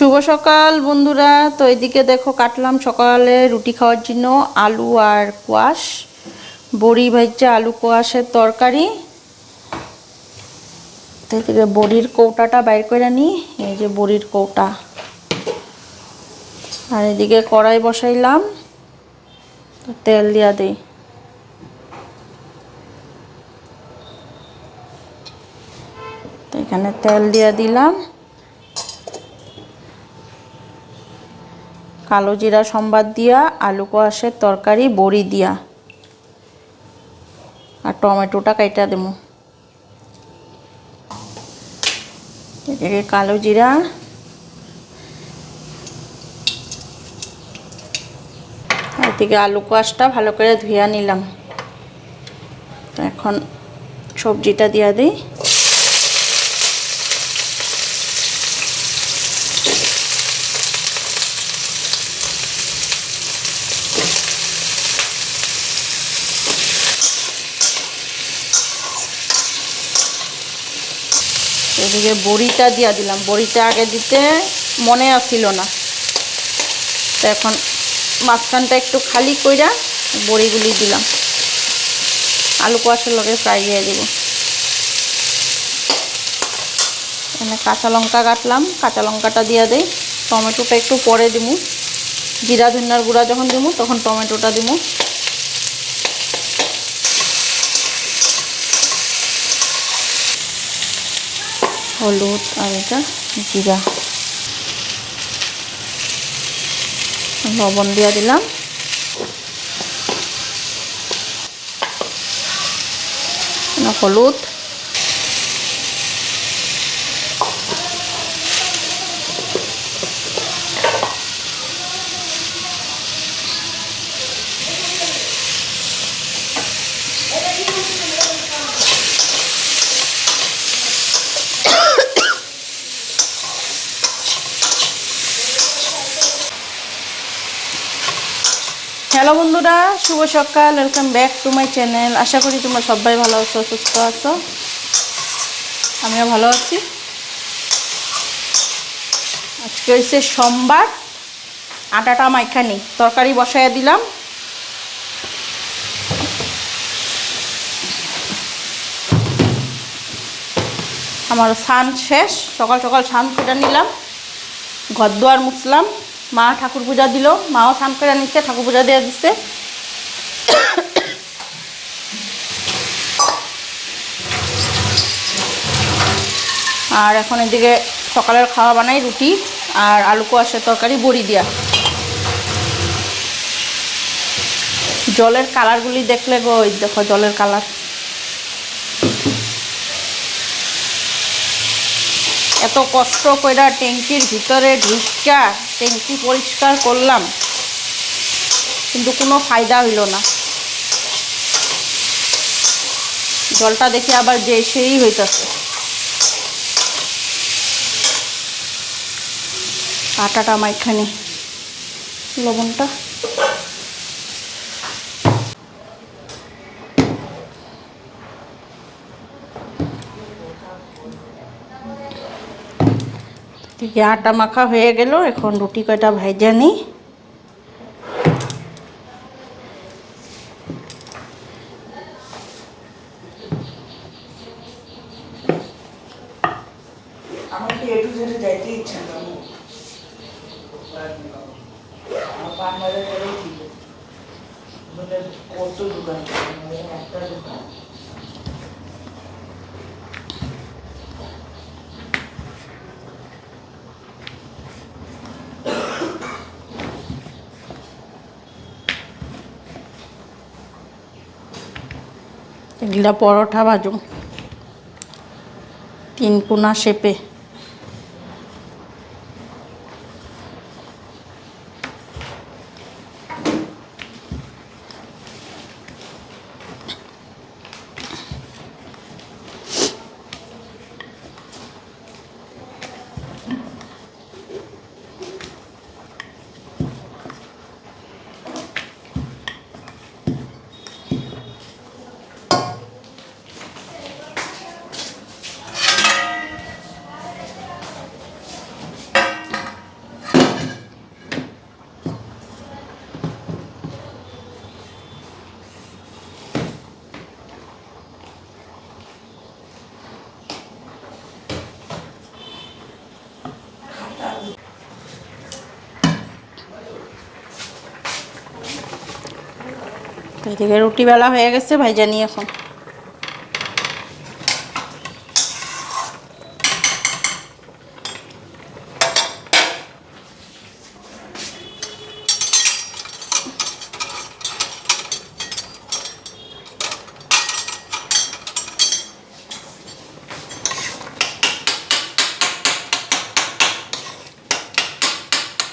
শুভ সকাল বন্ধুরা। তো এদিকে দেখো, কাটলাম সকালে রুটি খাওয়ার জন্য আলু আর কোয়াশ। বড়ি ভাজছে আলু কোয়াশের তরকারি। বড়ির কৌটাটা বাইর করে নিই এই যে বড়ির কৌটা। আর এদিকে কড়াই বসাইলাম তেল দিয়া দিই। এখানে তেল দিয়া দিলাম। কালো জিরা সম্বাদ দিয়া, আলু কোয়াশের তরকারি, বড়ি দিয়া। আর টমেটোটা কাইটা দেবো। এদিকে কালো জিরা। এদিকে আলু কোয়াশটা ভালো করে ধুইয়া নিলাম। এখন সবজিটা দিয়া দিই। এদিকে বড়িটা দিয়া দিলাম। বড়িটা আগে দিতে মনে আসছিল না। তো এখন মাঝখানটা একটু খালি কইরা বড়িগুলি দিলাম। আলু কোয়াশের লগে ফ্রাই দিয়ে দিব। এখানে কাঁচা লঙ্কা কাটলাম। কাঁচা লঙ্কাটা দিয়ে দেই। টমেটোটা একটু পরে দিব জিরা ধনিয়ার গুঁড়া যখন দিব তখন টমেটোটা দিব হলুদ আর এটা জিরা। লবণ দিয়ে দিলাম। হলুদ। হ্যালো বন্ধুরা, শুভ সকাল welcome back to my channel আশা করি তোমরা সবাই ভালো আছো, সুস্থ আছো। আমিও ভালো আছি। আজকে হচ্ছে সোমবার, আটাটা মাইখানি, তরকারি বসাইয়া দিলাম। আমার স্নান শেষ, সকাল সকাল স্নান করে নিলাম। ঘর দুয়ার মুছলাম। মা ঠাকুর পূজা দিল, মাও স্নান করে নিচ্ছে ঠাকুর পূজা দিয়ে দিচ্ছে আর এখন এদিকে সকালের খাওয়া বানাই রুটি আর আলু কোয়াশের তরকারি, বড়ি দিয়া। জলের কালারগুলি দেখলে গো ওই দেখো জলের কালার। এত কষ্ট কইরা ট্যাঙ্কির ভিতরে ঢুকা ট্যাঙ্কি পরিষ্কার করলাম, কিন্তু কোনো ফায়দা হইল না। জলটা দেখে আবার যে সেই হইতেছে। আটাটা মাইখানি। লবণটা। আটা মাখা হয়ে গেল এখন রুটি কয়টা ভাইজা নিই আমার কি একটু জেনে যাইতে ইচ্ছা করে আমার পান বাজার করেই ঠিক আছে মানে কত দোকান মানে একটা দোকান এগুলা পরোটা ভাজুম। তিন কোনা শেপে। এদিকে রুটি বেলা হয়ে গেছে ভাইজানি এখন।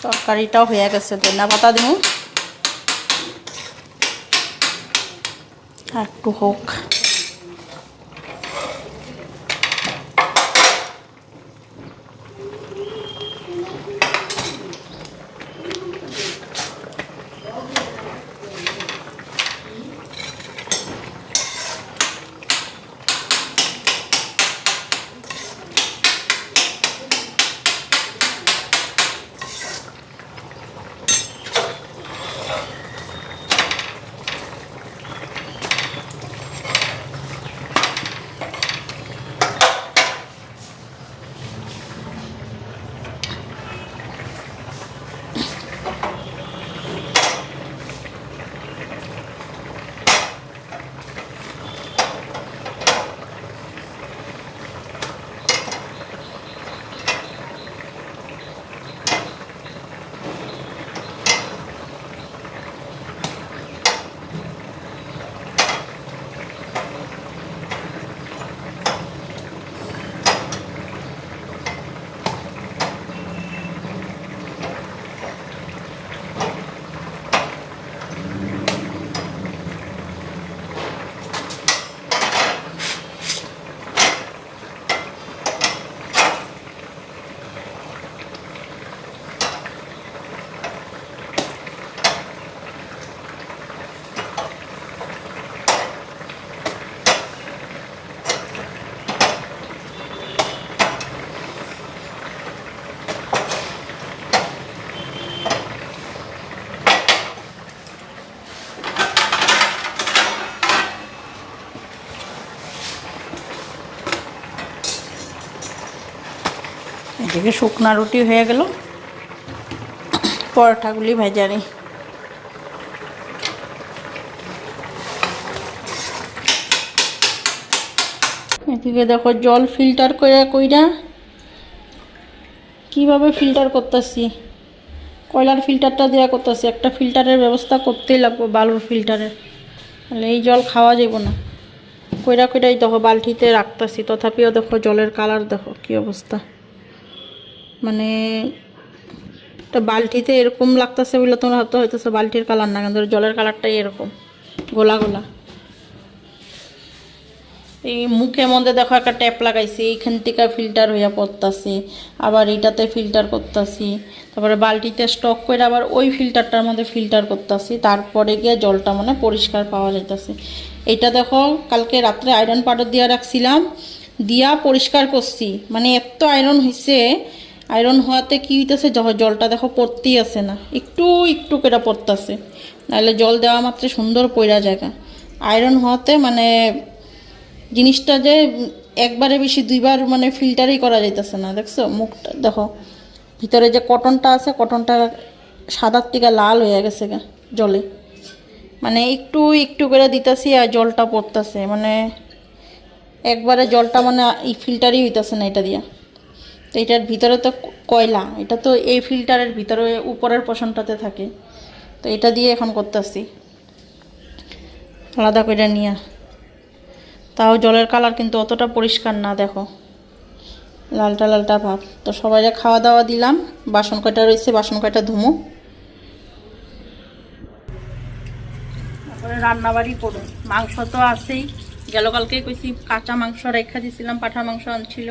তরকারিটাও হয়ে গেছে ধন্যা পাতা দিব একটু হোক এদিকে শুকনা রুটি হয়ে গেল। পরোটাগুলি ভেজানি এদিকে দেখো জল ফিল্টার করে কইরা কীভাবে ফিল্টার করতেছি? কয়লার ফিল্টারটা দেওয়া করতেছি, একটা ফিল্টারের ব্যবস্থা করতেই লাগবে বালুর ফিল্টারের তাহলে এই জল খাওয়া যাব না। কইরা কইরাই দেখো বালতিতে রাখতেছি, তথাপিও দেখো জলের কালার দেখো কি অবস্থা। মানে একটা বালতিতে এরকম লাগতেছে বলে তোমরা হয়তো হইতেছে বালতির কালার না, কিন্তু জলের কালারটাই এরকম, গোলা গোলা। এই মুখের মধ্যে দেখো একটা ট্যাপ লাগাইছি, এইখান থেকে ফিল্টার হইয়া পড়তাছি, আবার এইটাতে ফিল্টার করতেছি, তারপরে বালতিতে স্টক করে আবার ওই ফিল্টারটার মধ্যে ফিল্টার করতেছি, তারপরে গিয়ে জলটা মানে পরিষ্কার পাওয়া যাইতেছে। এইটা দেখো, কালকে রাত্রে আয়রন পাউডার দিয়া রাখছিলাম, দিয়া পরিষ্কার করছি মানে এত আয়রন হয়েছে আয়রন হওয়াতে কি হইতেছে জলটা দেখো পড়তেই আসে না। একটু একটু করে পড়তেছে। নাহলে জল দেওয়া মাত্র সুন্দর পইরা জায়গা। আয়রন হওয়াতে মানে জিনিসটা যে একবারে বেশি দুইবার মানে ফিল্টারই করা যাইতেছে না, দেখছ? মুখটা দেখো, ভিতরে যে কটনটা আছে, কটনটা সাদার থেকে লাল হয়ে গেছে গা জলে। মানে একটু একটু করে দিতেছি আর জলটা পড়তেছে। মানে একবারে জলটা মানে ফিল্টারই হইতেছে না এটা দিয়া। এটার ভিতরে তো কয়লা, এটা তো এই ফিল্টারের ভিতরে, উপরের পোষণটাতে থাকে। তো এটা দিয়ে এখন করতেছি। আলাদা করে নিয়ে। তাও জলের কালার কিন্তু অতটা পরিষ্কার না, দেখো। লালটা লালটা ভাব। তো সবাইকে খাওয়া দাওয়া দিলাম। বাসন কয়টা রয়েছে বাসন কয়টা ধুমো। তারপরে রান্নাবাড়ি করুন। মাংস তো আছেই। গেল কালকে কইছি কাঁচা মাংস রেখা দিয়েছিলাম পাঠা মাংস আনছিল।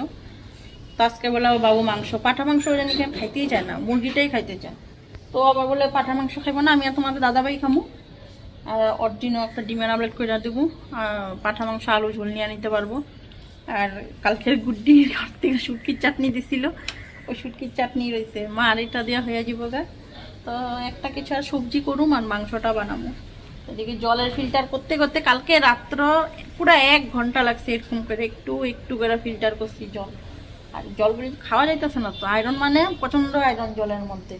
তো আজকে বলে বাবু মাংস, পাঠা মাংস জানি কেন খাইতেই চায় না, মুরগিটাই খাইতে চায়। তো বাবা বলে, পাঠা মাংস খাইবো না, আমি আর তোমাকে দাদাভাই খামো। আর অরিজিনাল একটা ডিমের আমলেট করে দেবো পাঠা মাংস, আলু, ঝোল নিয়ে নিতে পারব। আর কালকের গুড্ডি ঘর থেকে শুটকির চাটনি দিছিল। ওই শুটকির চাটনি রয়েছে। মা, আর এটা দেওয়া হয়ে যাব গা। তো একটা কিছু আর সবজি করুম আর মাংসটা বানাবো এদিকে জলের ফিল্টার করতে করতে কালকে রাত্র পুরো এক ঘণ্টা লাগছে এরকম করে, একটু একটু করে ফিল্টার করছি জল। আর জলগুলি খাওয়া যাইতেছে না তো। আয়রন মানে প্রচণ্ড আয়রন জলের মধ্যে।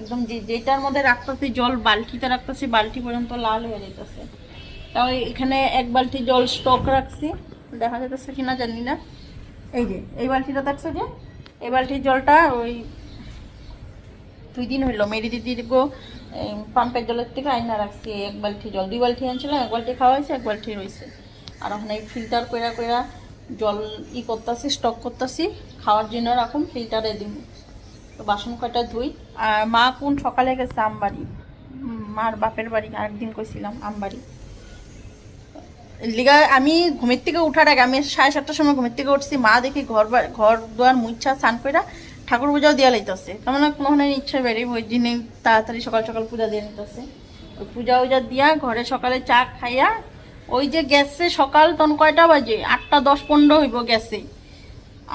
একদম যে যেটার মধ্যে রাখতেছি জল, বালতিতে রাখতেছি, বালতি পর্যন্ত লাল হয়ে যাইতেছে। তাও এখানে এক বালতি জল স্টক রাখছি। দেখা যাচ্ছে কিনা জানি না। এই যে, এই বালতিটা দেখছ যে? এই বালতির জলটা ওই দুই দিন হইল। মেরি দিদির গো পাম্পের জলের থেকে আইনা রাখছি। এক বালতি জল, দুই বালতি আনছিলাম, এক বালতি খাওয়া হয়েছে এক বালতি রয়েছে আর ওখানে ফিল্টার কইরা কইরা জল ই করতেছি স্টক করতেছি, খাওয়ার জন্য রাখুন ফিল্টারে দিন। তো বাসন কয়টা ধুই। আর মা কোন সকালে গেছে আমবাড়ি? মার বাপের বাড়ি, আরেকদিন কইছিলাম আমবাড়ি। লিগা, আমি ঘুমের থেকে উঠার আগে, আমি সাড়ে সাতটার সময় ঘুমের থেকে উঠছি, মা দেখি ঘর ঘর দুয়ার মুচ্ছা স্নান কইরা ঠাকুর পূজাও দিয়া লাইতেছে। কেমন কোনো ইচ্ছা বেরিয়ে ওই দিনে তাড়াতাড়ি সকাল সকাল পূজা দিয়ে নিতেছে পূজা উজা দিয়া ঘরে সকালে চা খাইয়া ওই যে গেছে সকাল তখন কয়টা বাজে? আটটা, দশ, পনেরো হইব গেছে।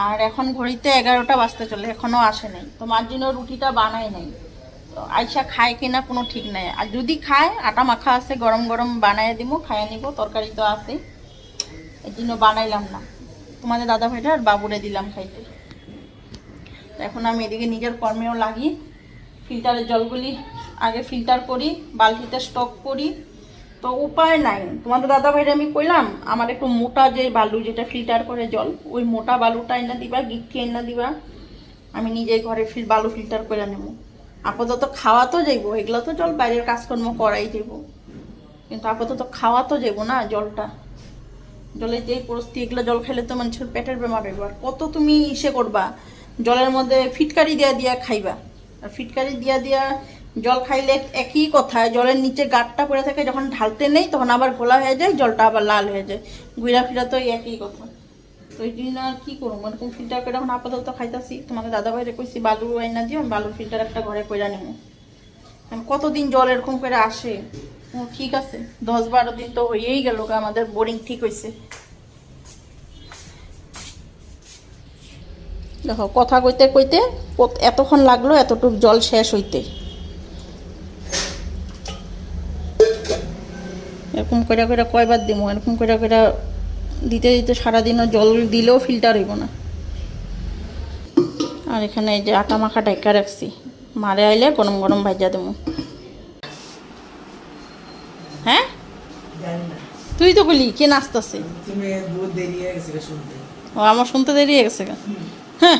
আর এখন ঘড়িতে এগারোটা বাজতে চলে এখনও আসে নাই। তো মার জন্য রুটিটা বানাই নাই। তো আইসা খায় কিনা কোনো ঠিক নাই। আর যদি খায়, আটা মাখা আছে, গরম গরম বানায় দিব, খাইয়ে নিব, তরকারি তো আছে। এর জন্য বানাইলাম না। তোমাদের দাদা ভাইটা আর বাবুরে দিলাম খাইতে। এখন আমি এদিকে নিজের কর্মেও লাগি। ফিল্টারের জলগুলি আগে ফিল্টার করি, বালতিতে স্টক করি। তো উপায় নাই। তোমাদের দাদা ভাইরে আমি কইলাম, আমার একটু মোটা যে বালু যেটা ফিল্টার করে জল, ওই মোটা বালুটা এনে দিবা গিটটি এনে দিবা। আমি নিজে ঘরে ফিল বালু ফিল্টার করে নেব। আপাতত খাওয়া তো যাইব, এগুলো তো জল বাইরের কাজকর্ম করাই যাইব। কিন্তু আপাতত খাওয়া তো যাইব না জলটা। জলের যেই পরিস্থিতি এগুলো জল খেলে তো মানুষের পেটের বেমার হইব। আর কত তুমি ইসে করবা, জলের মধ্যে ফিটকারি দিয়া দিয়া খাইবা। আর ফিটকারি দিয়া দিয়া জল খাইলে একই কথা, জলের নিচে গাঁটটা পড়ে থাকে, যখন ঢালতে নেই তখন আবার ঘোলা হয়ে যায়, জলটা আবার লাল হয়ে যায়। ঘুরা ফিরা তো ওই একই কথা। তো এই জন্য আর কি করব? এরকম ফিল্টার করে এখন আপাতত খাইতাছি। তোমাদের দাদা ভাইরে কইছি, বালু আইনা দিও, আমি বালুর ফিল্টার একটা ঘরে কইরা নেব। কতদিন জল এরকম করে আসে? ঠিক আছে, দশ বারো দিন তো হয়েই গেল আমাদের বোরিং ঠিক হয়েছে দেখো, কথা কইতে কইতে এতক্ষণ লাগল, এতটুক জল শেষ হইতে। এরকম করে করে কয়বার দিব এরকম করে করে দিতে দিতে সারাদিনও জল দিলেও ফিল্টার হইব না। আর এখানে এই যে আটা মাখা ডাইকা রাখছি মারে আইলে গরম গরম ভাজা দেবো। হ্যাঁ? তুই তো বলি কে নাচতেছে? ও আমার শুনতে দেরি হয়ে গেছে হ্যাঁ।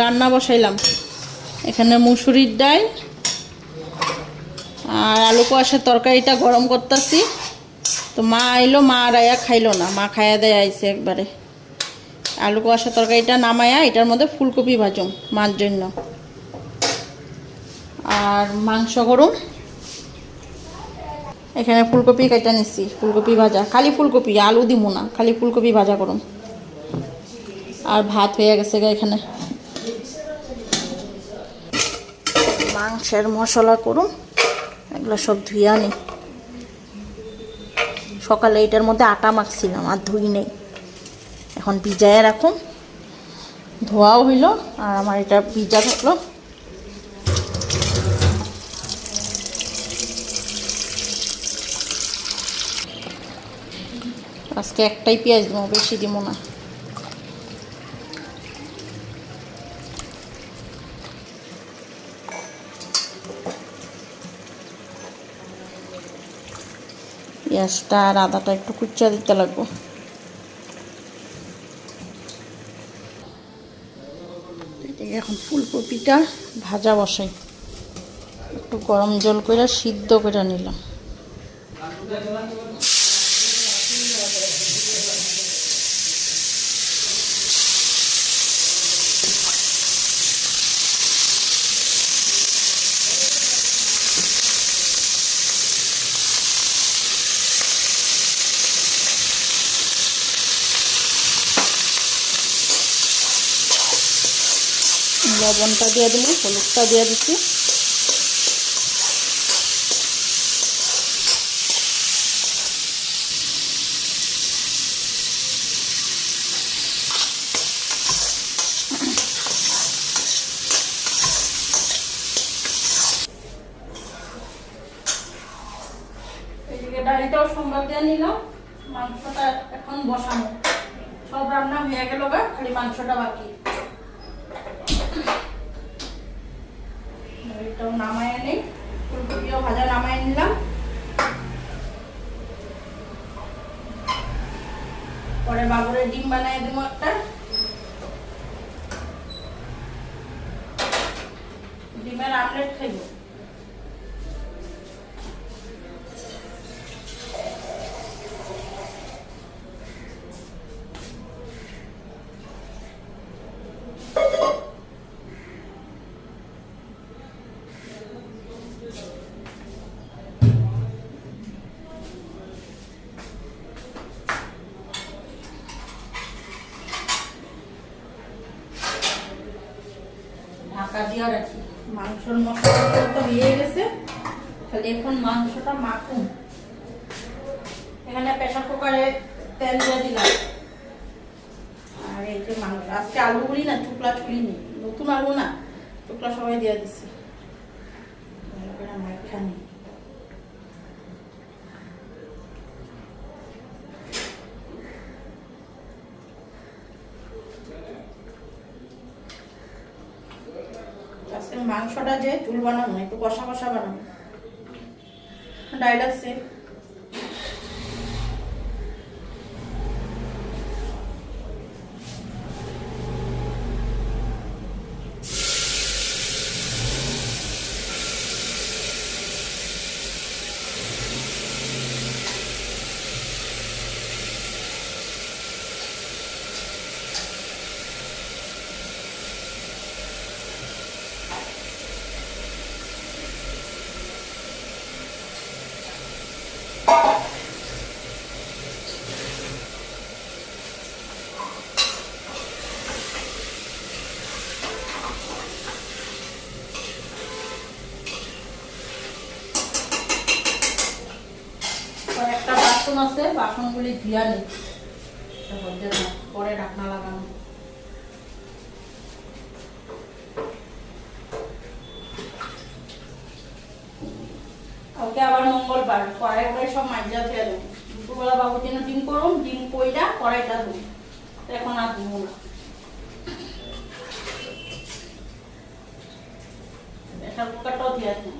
রান্না বসাইলাম। এখানে মুসুরির ডাল আর আলু কোয়াশের তরকারিটা গরম করতেছি। তো মা আইলো, মা আর আয়া খাইলো না। মা খাইয়া দেয় আইছে একবারে। আলু কোয়াশের তরকারিটা নামায়া এটার মধ্যে ফুলকপি ভাজুম, মার জন্য। আর মাংস গরম। এখানে ফুলকপি কেটে নিচ্ছি ফুলকপি ভাজা। খালি ফুলকপি, আলু দিমু না, খালি ফুলকপি ভাজা করুন আর ভাত হয়ে গেছে গা এখানে। মাংসের মশলা করুন এগুলো সব ধুয়ে আনি। সকালে এটার মধ্যে আটা মাখছিলাম, আর ধুই নেই। এখন ভিজায় রাখুন। ধোয়াও হইল, আর আমার এটা ভিজা থাকল। আজকে একটাই পেঁয়াজ দেবো, বেশি দিব না। পেঁয়াজটা আর আদাটা একটু কুচা দিতে লাগবো। এখন ফুলকপিটা ভাজা বসাই। একটু গরম জল করে সিদ্ধ করে নিলাম। লবণটা দিয়ে দিলাম, হলুদটা দিয়ে দিচ্ছি। মাংসটা এখন বসানো। সব রান্না হয়ে গেল গা, খালি মাংসটা বাকি। ডালটাও নামায় ফুলকপিও ভাজা নামায় নিলাম। পরে বাবুরের ডিম বানিয়ে দেবো একটা। ডিমের আমলেট খাইব। ঢাকা দিয়ে রাখি মাংসর মশলাটা তো হয়ে গেছে। তাহলে এখন মাংসটা মাখুন। এখানে প্রেশার কুকারে তেল দিয়ে দিলাম। আর এই যে মাংস, আজকে আলুগুলি না টুকলা চুলি নেই, নতুন আলু না টুকলা সবাই দিয়ে দিচ্ছি ভালো করে মাইখা নিই বানাবো একটু কষা কষা বানাবো ডাইল আছে পরে একটা বাসন বাসনগুলি ধুয়া পরে ঢাকনা লাগানো আবার মঙ্গলবার কড়াই কড়াই সব মাইজা ধুয়ে দেবো দুপুরবেলা বাবুর জন্য ডিম করুন ডিম কইরা কড়াইটা তো এখন আর না। কুকারটাও দেবো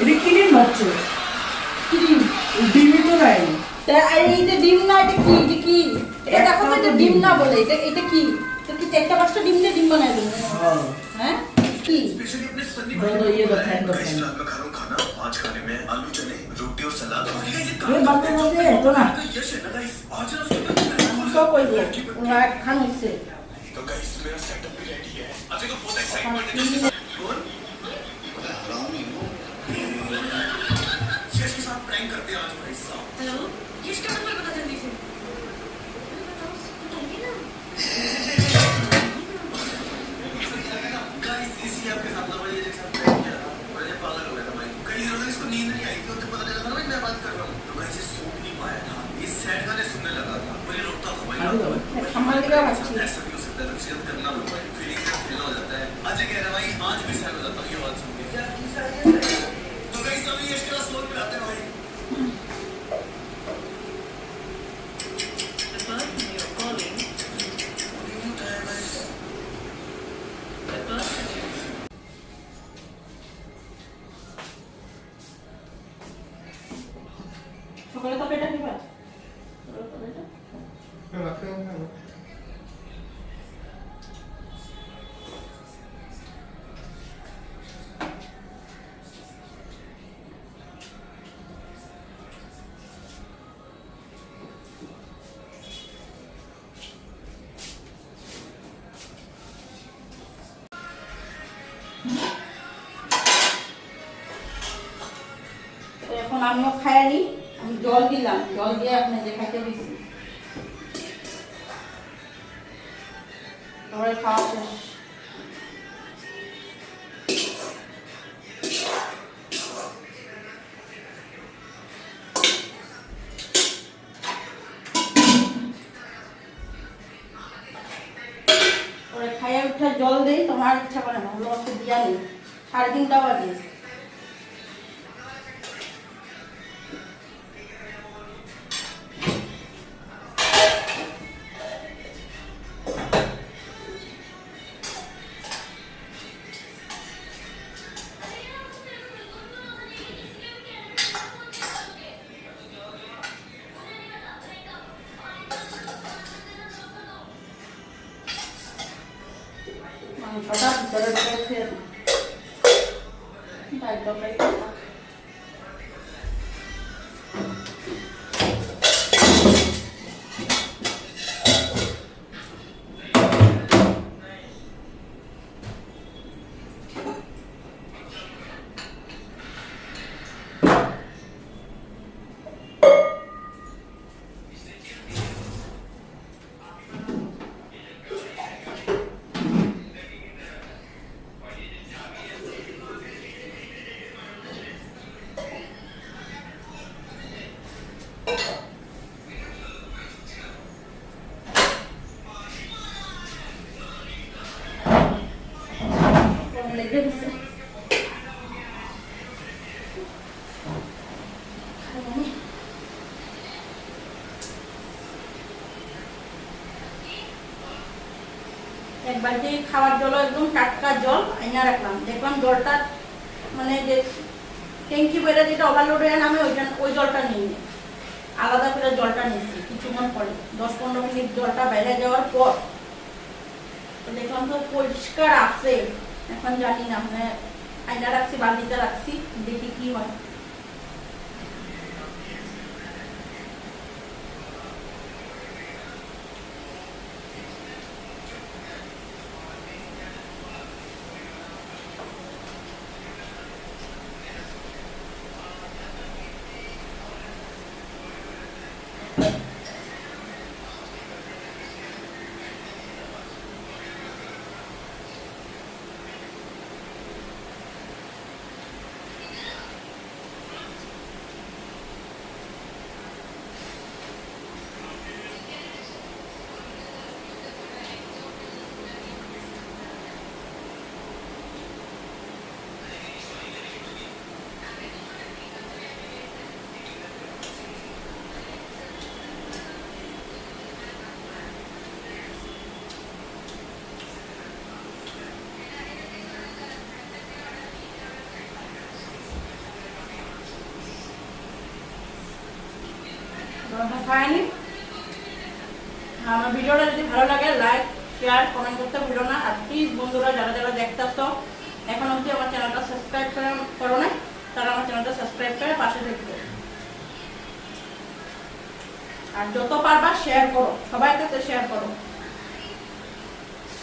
এটা কি ডিম হচ্ছে কি ডিম ডিমই তো নাই তা এই যে ডিম না এটা কি এটা কি এটা দেখো তো এটা ডিম না বলে এটা এটা কি এটা কি চারটা পাঁচটা ডিম দিয়ে ডিম বানায় দেবো হ্যাঁ কি দাদা ইয়ে দো ফ্যান দো ফ্যান रात में खाना खाना आज खाने में आलू चने रोटी और सलाद এ বাতে বাতে এতো না সব কইবো ওরা খান হইছে तो गाइस मेरा सेटअप भी रेडी है अजय को बहुत एक्साइटमेंट है कौन यश के साथ प्रैंक करते हैं आज भाई साहब हेलो किसका नंबर अजय कह रहा है भाई आज भी আমিও খাই নি, আমি জল দিলাম, জল দিয়ে আপনি যে খাইতে ওরে খাইয়ে উঠে জল দেই, তোমার ইচ্ছা করে না, ওগুলো দিয়া নেই। সাড়ে তিনটা বাজে। বালতি খাওয়ার জল একদম টাটকা জল আইনা রাখলাম। দেখলাম জলটা মানে যে ট্যাঙ্কি বেড়ে যেটা ওভারলোড হয়ে নামে ওইটা ওই জলটা নিই। আলাদা করে জলটা নিচ্ছি কিছুক্ষণ পরে। দশ পনেরো মিনিট জলটা বাইরে যাওয়ার পর দেখলাম তো পরিষ্কার আছে। এখন জানি না মানে আইনা রাখছি, বালতিতে রাখছি, দেখি কি হয়। খায়নি আমার ভিডিওটা যদি ভালো লাগে লাইক শেয়ার কমেন্ট করতে ভুলো না। আর প্লিজ বন্ধুরা, যারা যারা দেখতেছো, এখন অবধি আমার চ্যানেলটা সাবস্ক্রাইব করো না তারা আমার চ্যানেলটা সাবস্ক্রাইব করে পাশে থাকবে। আর যত পারবা শেয়ার করো। সবাই কাছে শেয়ার করো।